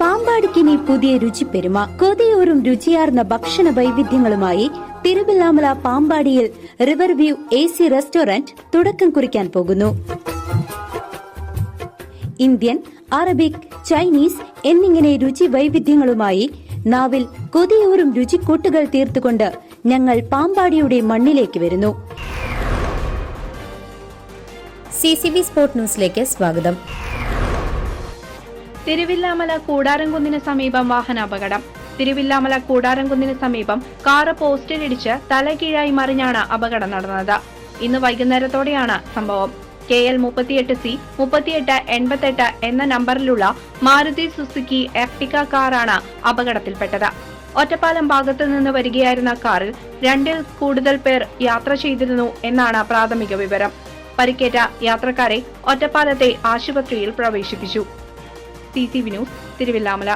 പാമ്പാടിക്കിനി പുതിയ രുചിപ്പെരുമ കൊതിയൂറും രുചിയാർന്ന ഭക്ഷണ വൈവിധ്യങ്ങളുമായി Thiruvallamala പാമ്പാടിയിൽ river view A C restaurant തുടക്കം കുറിക്കാൻ പോകുന്നു. ഇന്ത്യൻ അറബിക് ചൈനീസ് എന്നിങ്ങനെ രുചി വൈവിധ്യങ്ങളുമായി നാവിൽ കൊതിയൂറും രുചിക്കൂട്ടുകൾ തീർത്തുകൊണ്ട് ഞങ്ങൾ പാമ്പാടിയുടെ മണ്ണിലേക്ക് വരുന്നു. സി സി ബി സ്പോർട്ട് ന്യൂസിലേക്ക് സ്വാഗതം. തിരുവില്ലാമല കൂടാരംകുന്നിന് സമീപം വാഹനാപകടം. തിരുവില്ലാമല കൂടാരംകുന്നിന് സമീപം കാറ് പോസ്റ്റിലിടിച്ച് തലകീഴായി മറിഞ്ഞാണ് അപകടം നടന്നത്. ഇന്ന് വൈകുന്നേരത്തോടെയാണ് സംഭവം. കെ എൽ മുപ്പത്തിയെട്ട് സി മുപ്പത്തിയെട്ട് എൺപത്തെട്ട് എന്ന നമ്പറിലുള്ള മാരുതി സുസുക്കി എർട്ടിക കാറാണ് അപകടത്തിൽപ്പെട്ടത്. ഒറ്റപ്പാലം ഭാഗത്തു നിന്ന് വരികയായിരുന്ന കാറിൽ രണ്ടിൽ കൂടുതൽ പേർ യാത്ര ചെയ്തിരുന്നു എന്നാണ് പ്രാഥമിക വിവരം. പരിക്കേറ്റ യാത്രക്കാരെ ഒറ്റപ്പാലത്തെ ആശുപത്രിയിൽ പ്രവേശിപ്പിച്ചു. C T V Thiruvillwamala.